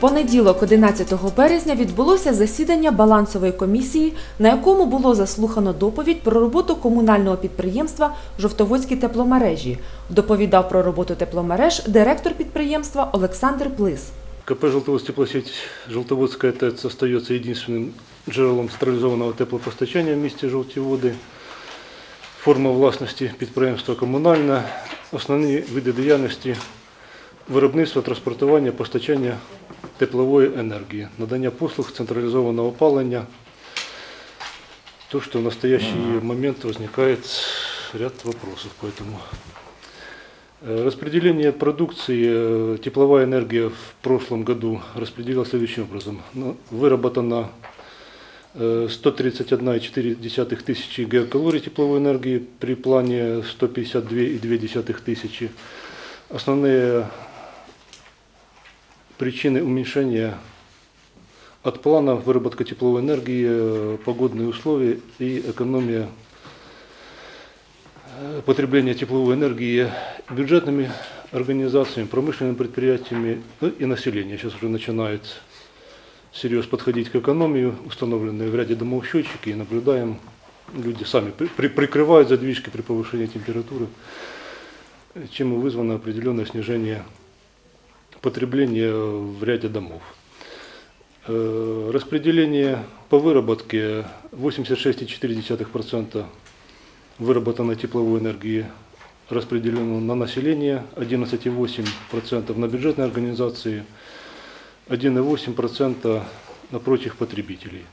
понеділок, 11 березня, відбулося засідання балансової комісії, на якому було заслухано доповідь про роботу комунального підприємства Жовтоводські тепломережі. Доповідав про роботу тепломереж директор підприємства Олександр Плис. КП «Желтоводск теплосеть» Желтоводская ТЭЦ остается единственным джерелом централизованного теплопостачання в місті Жовті Води. Форма власності підприємства комунальна. Основні види діяльності виробництво, транспортування, постачання теплової енергії, надання послуг централізованого опалення. То, что в настоящий момент возникает ряд вопросов по этому. Э, Распределение продукции, э, тепловая энергия в прошлом году распределилась следующим образом. Ну, Выработано э, 131,4 тысячи гигакалорий тепловой энергии при плане 152,2 тысячи. Основные причины уменьшения от плана выработка тепловой энергии, э, погодные условия и экономия э, потребления тепловой энергии бюджетными организациями, промышленными предприятиями ну, и население. Сейчас уже начинает серьезно подходить к экономии, установленные в ряде домов счетчики, и наблюдаем, люди сами при- при- прикрывают задвижки при повышении температуры, э, чем вызвано определенное снижение потребления в ряде домов. Э, Распределение по выработке 86,4% выработанной тепловой энергии распределено на население, 11,8% на бюджетные организации, 1,8% на прочих потребителей.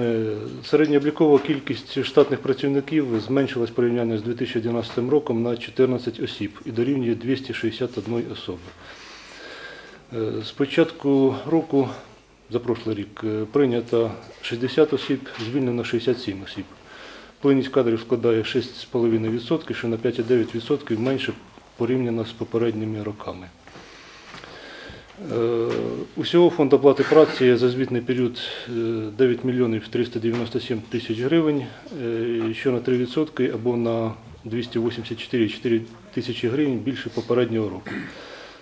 Е, Середньооблікова кількість штатних працівників зменшилась порівняно з 2011 роком на 14 осіб і дорівнює 261 особи. Е, З початку року, за прошлий рік, е, прийнято 60 осіб, звільнено 67 осіб. Плинність кадрів складає 6,5%, що на 5,9% менше порівняно з попередніми роками. Е, Усього фонд оплати праці за звітний період е, 9 мільйонів 397 тисяч гривень, е, що на 3% або на 284,4 тисячі гривень більше попереднього року.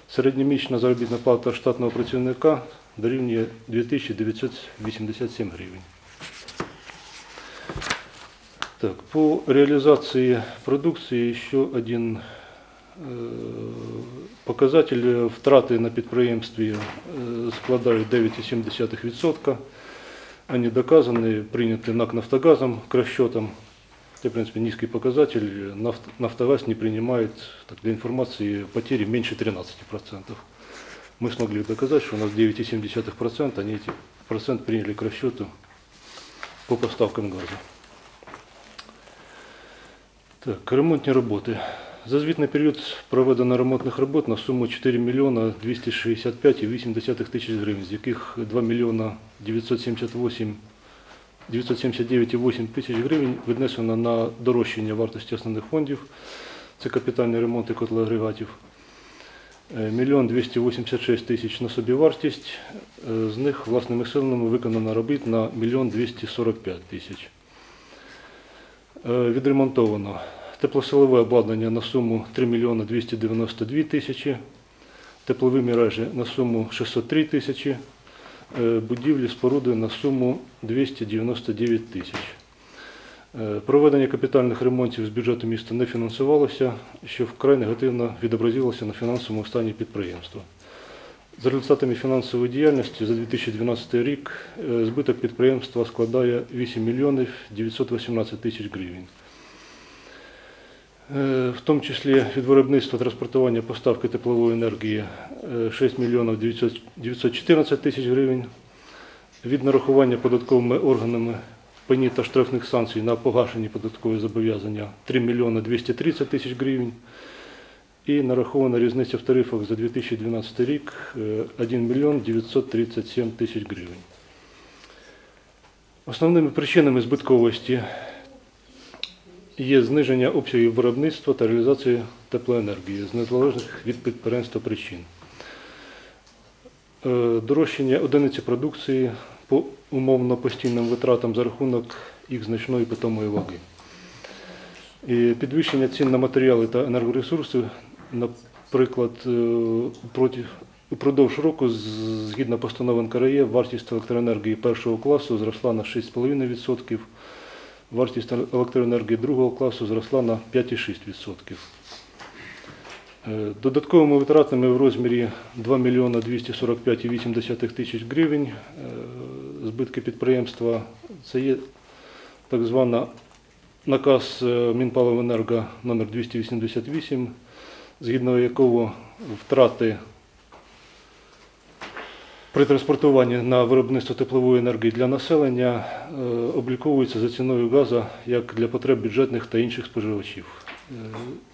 Середньомісячна заробітна плата штатного працівника дорівнює 2987 гривень. Так, по реализации продукции еще один е, показатель втрати на підприємстві е, складають 9,7%. Они доказаны, приняты НАК «Нафтогазом» к расчетам. Это, в принципе, низкий показатель. Нафт- «Нафтогаз» не принимает, так, для информации, потери меньше 13%. Мы смогли доказать, что у нас 9,7%, они эти процент приняли к расчету по поставкам газа. Так, ремонтні роботи. За звітний період проведено ремонтних робот на суму 4 мільйона 265,8 тисяч гривень, з яких 2 мільйона 978 979,8 тисяч гривень віднесено на дорожчання вартості основних фондів. Це капітальний ремонт і котлоагрегатів. Е, Мільйон 286 тисяч на собівартість. Е, З них власними силами виконано робіт на мільйон 245 тисяч. Е, Відремонтовано теплосилове обладнання на суму 3 мільйони 292 тисячі, теплові мережі на суму 603 тисячі, е, будівлі споруди на суму 299 тисяч. Е, Проведення капітальних ремонтів з бюджету міста не фінансувалося, що вкрай негативно відобразилося на фінансовому стані підприємства. За результатами фінансової діяльності за 2012 рік е, збиток підприємства складає 8 мільйонів 918 тисяч гривень. Е, В тому числі від виробництва, транспортування, поставки теплової енергії е, 6 мільйонів 914 тисяч гривень. Від нарахування податковими органами пені та штрафних санкцій на погашені податкові зобов'язання 3 мільйони 230 тисяч гривень. І нарахована різниця в тарифах за 2012 рік е, 1 мільйон 937 тисяч гривень. Основними причинами збитковості є зниження обсягів виробництва та реалізації теплоенергії з незалежних від підприємства причин. Е, Дорожчання одиниці продукції по умовно постійним витратам за рахунок їх значної питомої ваги. І підвищення цін на матеріали та енергоресурси, наприклад, е, Упродовж року, згідно постанови НКРЕ, вартість електроенергії першого класу зросла на 6,5%, вартість електроенергії другого класу зросла на 5,6%. Е, Додатковими витратами в розмірі 2 мільйона 245,8 тисяч гривень е, збитки підприємства. Це є так звана наказ е, Мінпаливенерго номер 288, згідно якого втрати при транспортуванні на виробництво теплової енергії для населення е, обліковуються за ціною газу як для потреб бюджетних та інших споживачів. Е,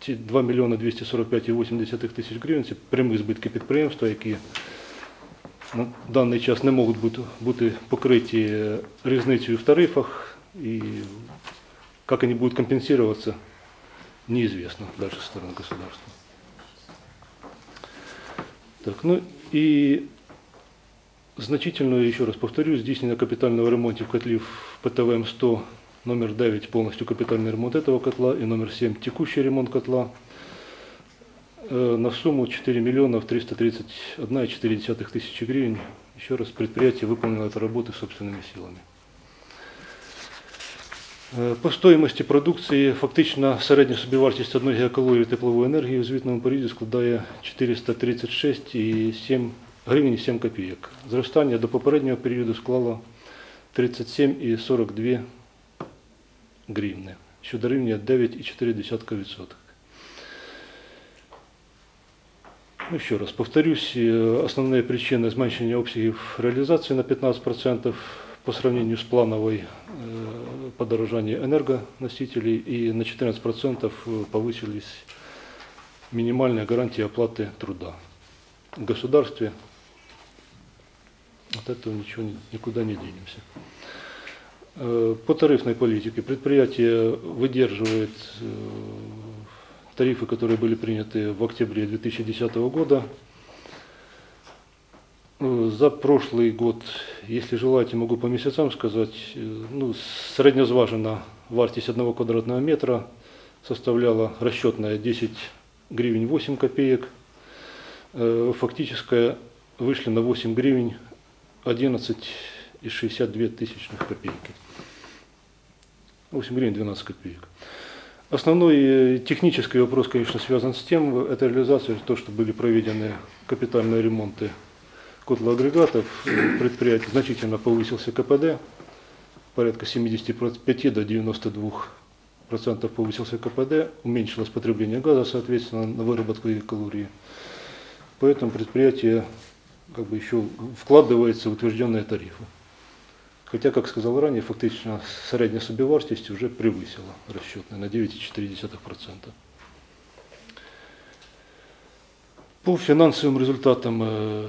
Ці 2 мільйони 245,8 тисяч гривень це прямі збитки підприємства, які на даний час не можуть бути, покриті е, різницею в тарифах. І как они будут компенсироваться, неизвестно дальше со стороны государства. Так, ну и значительно, еще раз повторю, здійснення капітального ремонтів котлів ПТВМ-100 номер 9 полностью капитальный ремонт этого котла и номер 7 текущий ремонт котла э, на сумму 4 миллионов 331,4 тысячи гривен. Еще раз, предприятие выполнило эту работу собственными силами. Е, По стоїмості продукції фактично середня собівартість одної гігакалорії теплової енергії у звітному періоді складає 436,7 гривень і 7 копійок. Зростання до попереднього періоду склало 37,42 гривни, що дорівнює 9,4%. Ну, ще раз повторюсь, е, основні причини зменшення обсягів реалізації на 15% по сравнению с плановой э, подорожание энергоносителей и на 14% повысились минимальные гарантии оплаты труда. В государстве от этого ничего ни- никуда не денемся. Э, По тарифной политике предприятие выдерживает э, тарифы, которые были приняты в октябре 2010 года. Э, За прошлый год, если желаете, могу по месяцам сказать, ну, среднезважена вартість одного квадратного метра составляла расчетная 10 гривен 8 копеек, фактическая вышли на 8 гривен 11,62 тысячных копейки. 8 гривен 12 копеек. Основной э, технический вопрос, конечно, связан с тем, это реализация, то, что были проведены капитальные ремонты котлоагрегатов предприятий, значительно повысился КПД, порядка 75 до 92 процентов повысился КПД, уменьшилось потребление газа, соответственно, на выработку калорий. Поэтому предприятие как бы еще вкладывается в утвержденные тарифы. Хотя, как сказал ранее, фактично средняя собівартість уже превысила расчетная на 9,4%. По фінансовим результатам е,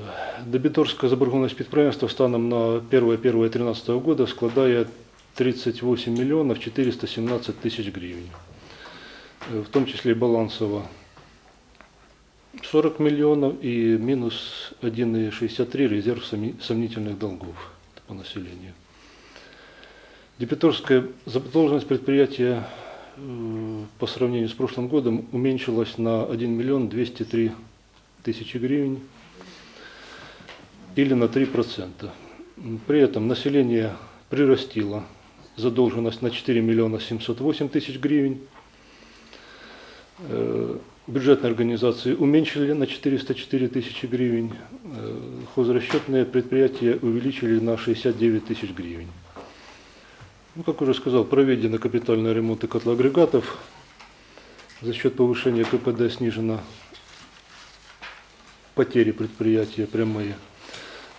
дебіторська заборгованість підприємства станом на 1.1.2013 року складає 38 мільйонів 417 тисяч гривень, Е, в тому числі і балансово 40 миллионов и минус 1,63 резерв сомни- сомнительных долгов по населению. Дебиторская задолженность предприятия э, по сравнению с прошлым годом уменьшилась на 1 миллион 203 тысячи гривен или на 3%. М, При этом население прирастило задолженность на 4 миллиона 708 тысяч гривен. Бюджетные организации уменьшили на 404 тысячи гривен, э, хозрасчетные предприятия увеличили на 69 тысяч гривен. Ну, как уже сказал, проведены капитальные ремонты котлоагрегатов. За счет повышения КПД снижена потери предприятия прямые.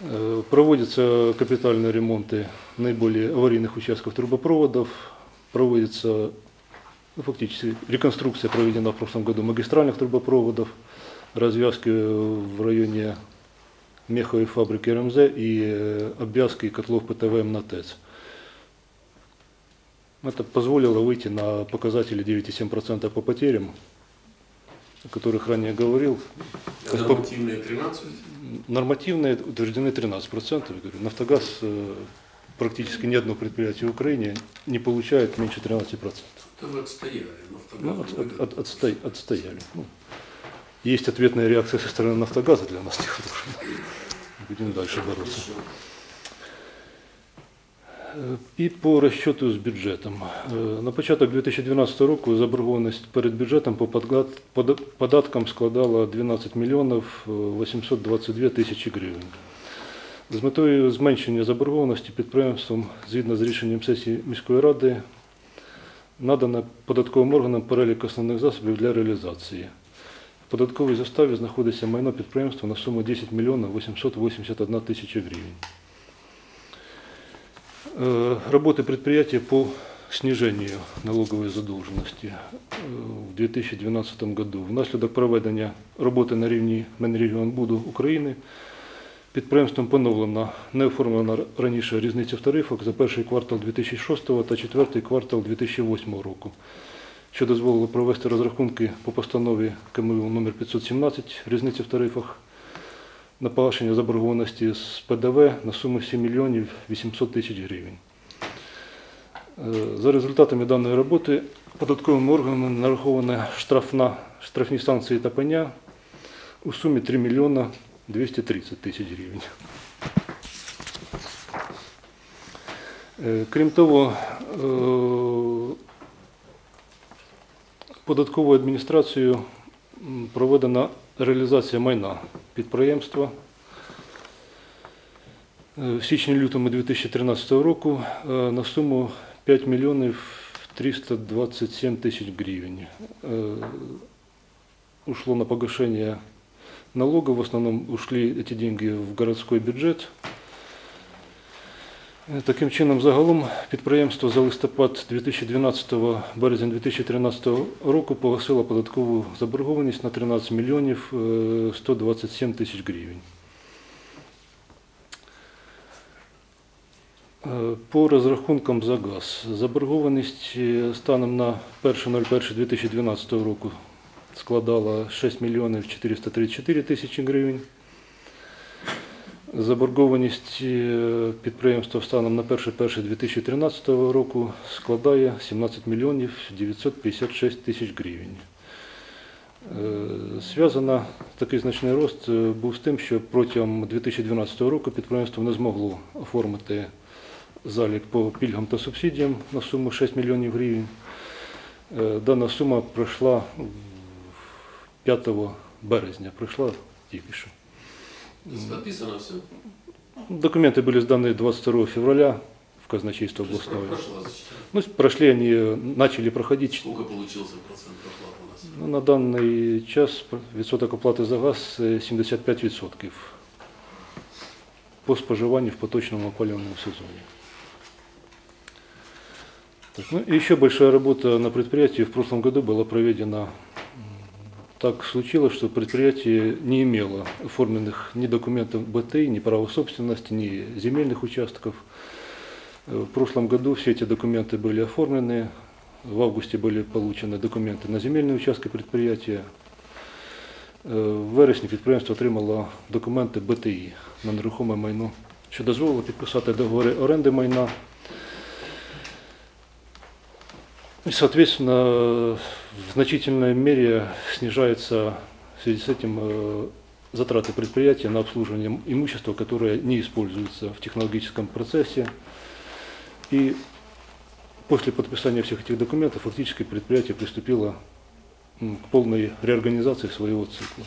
Э, Проводятся капитальные ремонты наиболее аварийных участков трубопроводов. Проводится ну, фактически реконструкция проведена в прошлом году магистральных трубопроводов, развязки в районе меховой фабрики РМЗ и э, обвязки котлов ПТВМ на ТЭЦ. Это позволило выйти на показатели 9,7% по потерям, о которых ранее говорил. А Нормативные 13? Нормативные утверждены 13%. Я говорю, Нафтогаз э, практически ни одно предприятие в Украине не получает меньше 13%. Да вы отстояли. Ну, Нафтогаз от- от- от- отсто- отстояли. Ну, есть ответная реакция со стороны «Нафтогаза» для нас нехорошая. Будем дальше бороться. Е, І по розчету з бюджетом. Е, На початок 2012 року заборгованість перед бюджетом по подгад- пода- податкам складала 12 мільйонів е, 822 тисячі гривень. З метою зменшення заборгованості підприємством, згідно з рішенням сесії міської ради, надано податковим органам перелік основних засобів для реалізації. В податковій заставі знаходиться майно підприємства на суму 10 мільйонів 881 тисяча гривень. Э, Работы предприятия по снижению налоговой задолженности э, в 2012 году. Внаслідок проведення роботи на рівні Мінрегіонбуду України підприємством поновлено не оформлена раніше різниця в тарифах за перший квартал 2006 та четвертий квартал 2008 року, що дозволило провести розрахунки по постанові КМУ номер 517 різниці в тарифах на погашення заборгованості з ПДВ на суму 7 мільйонів 800 тисяч гривень. Е, За результатами даної роботи податковим органам нарахована штрафна, штрафні санкції та пеня у сумі 3 мільйона 230 тисяч гривень. Е, Крім того, е, податковою адміністрацією м, проведена реалізація майна підприємства. Е, В січні-лютому 2013 року е, на суму 5 мільйонів 327 тисяч гривень. Е, Ушло на погашение налогов, в основном ушли эти деньги в городской бюджет. Е, Таким чином, загалом підприємство за листопад 2012 березень 2013 року погасило податкову заборгованість на 13 мільйонів е, 127 тисяч гривень. По розрахункам за газ. Заборгованість е, станом на 1.01.2012 року складала 6 мільйонів 434 тисячі гривень. Заборгованість е, підприємства станом на 1.1.2013 року складає 17 мільйонів 956 тисяч гривень. Е, Зв'язано такий значний рост е, був з тим, що протягом 2012 року підприємство не змогло оформити залік по пільгам та субсидіям на суму 6 мільйонів гривень. Дана сума пройшла в 5 березня, пройшла тільки що. Подписано все? Документы были сданы 22 февраля в казначейство областное. Ну, прошли они, начали проходить. Сколько получился процент оплаты у нас? Ну, на данный час відсоток оплати за газ е, 75% по споживанию в поточном опалювальном сезоне. Так, ну, и еще большая работа на предприятии в прошлом году была проведена. М, Так случилось, что предприятие не имело оформленных ни документов БТИ, ни права собственности, ни земельных участков. Э, В прошлом году все эти документы были оформлены. В августе были получены документы на земельні участки предприятия. Е, В вересні підприємство отримало документи БТІ на нерухоме майно, що дозволило підписати договори оренди майна. И, соответственно, в значительной мере снижается в связи с этим э, затраты предприятия на обслуживание имущества, которое не используется в технологическом процессе. И после подписания всех этих документов фактически предприятие приступило м, к повній реорганізації свого циклу.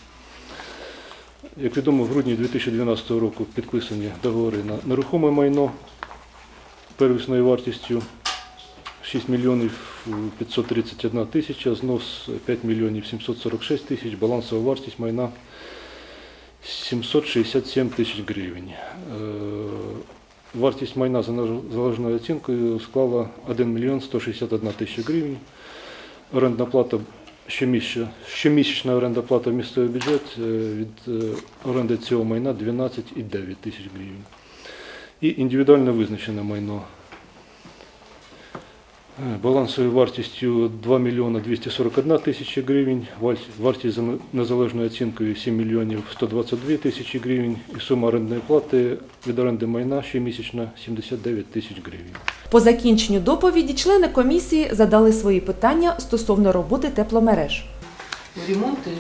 Як відомо, в грудні 2012 року підписані договори на нерухоме майно первісною вартістю 6 мільйонів 531 тисяча, знос 5 мільйонів 746 тисяч, балансова вартість майна 767 тисяч гривень. Е, Вартість майна за залежною оцінкою склала 1 мільйон 161 тисяча гривень. Орендна плата щомісячна, щомісячна оренда плата в місцевий бюджет е, від е, оренди цього майна 12,9 тисяч гривень. І індивідуально визначене майно е, балансовою вартістю 2 мільйона 241 тисяча гривень, валь- вартість за незалежною оцінкою 7 мільйонів 122 тисячі гривень і сума орендної плати від оренди майна щомісячна 79 тисяч гривень. По закінченню доповіді члени комісії задали свої питання стосовно роботи тепломереж. ремонты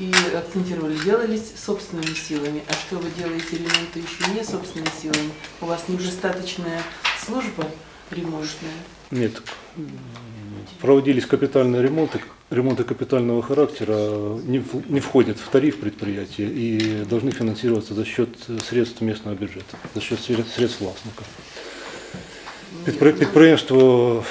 и акцентировали, делались собственными силами. А что вы делаете ремонты еще не собственными силами? У вас недостаточная служба ремонтная. Нет, м, проводились капитальные ремонты. Ремонты капитального характера не, в- не входят в тариф предприятия и должны финансироваться за счет средств местного бюджета, за счет средств средств власника. Підпри- Підприємство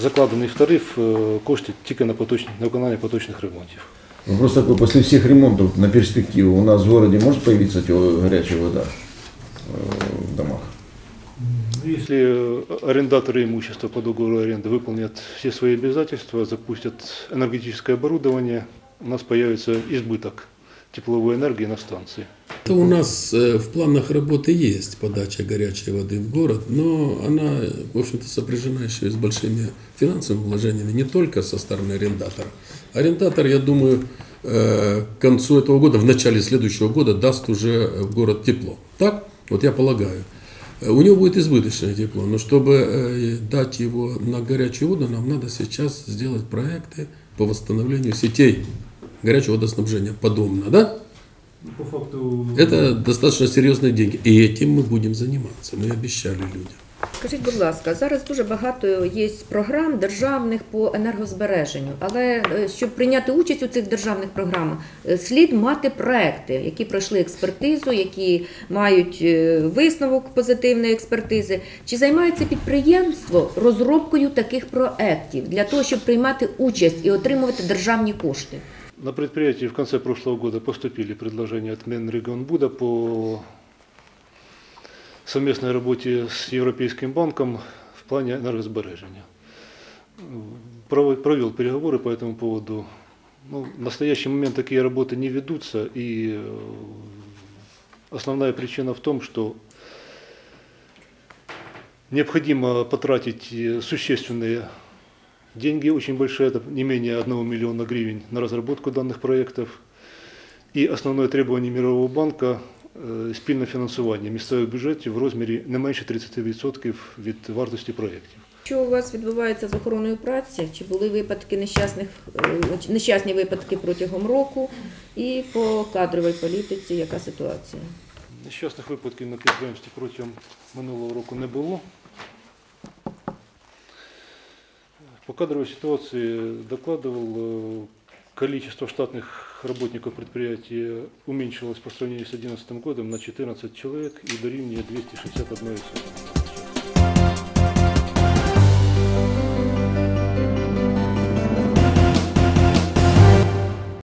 закладений в тариф е, кошти тільки на, поточні, на виконання поточних ремонтів. Вопрос такой, после всех ремонтов на перспективу у нас в городе может появиться тё- горячая вода э, в домах? Если э, арендаторы имущества по договору аренды выполнят все свои обязательства, запустят энергетическое оборудование, у нас появится избыток тепловой энергии на станции. Это у нас э, в планах работы есть подача горячей воды в город, но она, в общем-то, сопряжена еще и с большими финансовыми вложениями, не только со стороны арендатора. Арендатор, я думаю, э, к концу этого года, в начале следующего года даст уже в город тепло. Так? Вот я полагаю. У него будет избыточное тепло, но чтобы э, дать его на горячую воду, нам надо сейчас сделать проекты по восстановлению сетей горячего водоснабжения подобно, да? По факту Это достаточно серьезные деньги. И этим мы будем заниматься. Мы обещали людям. Скажіть, будь ласка, зараз дуже багато є програм державних по енергозбереженню, але е, щоб прийняти участь у цих державних програмах, е, слід мати проекти, які пройшли експертизу, які мають е, висновок позитивної експертизи. Чи займається підприємство розробкою таких проектів для того, щоб приймати участь і отримувати державні кошти? На предприятии в конце прошлого года поступили предложения от Минрегионбуда по совместной работе с Европейским банком в плане энергосбережения. Прово- Провел переговоры по этому поводу. Ну, в настоящий момент такие работы не ведутся, и э, основная причина в том, что необходимо потратить э, существенные деньги, очень большие, это не менее 1 миллиона гривен на разработку данных проектов. І основне требування Мирового банку е, спільне фінансування місцевих бюджетів в розмірі не менше 30% від вартості проєктів. Що у вас відбувається з охороною праці? Чи були випадки нещасних е, нещасні випадки протягом року? І по кадровій політиці яка ситуація? Нещасних випадків на підприємстві протягом минулого року не було. По кадровой ситуации докладывал, э, количество штатных Работников предприятия уменьшилось по сравнению с 2011 годом на 14 человек и дорівнює 261 особи.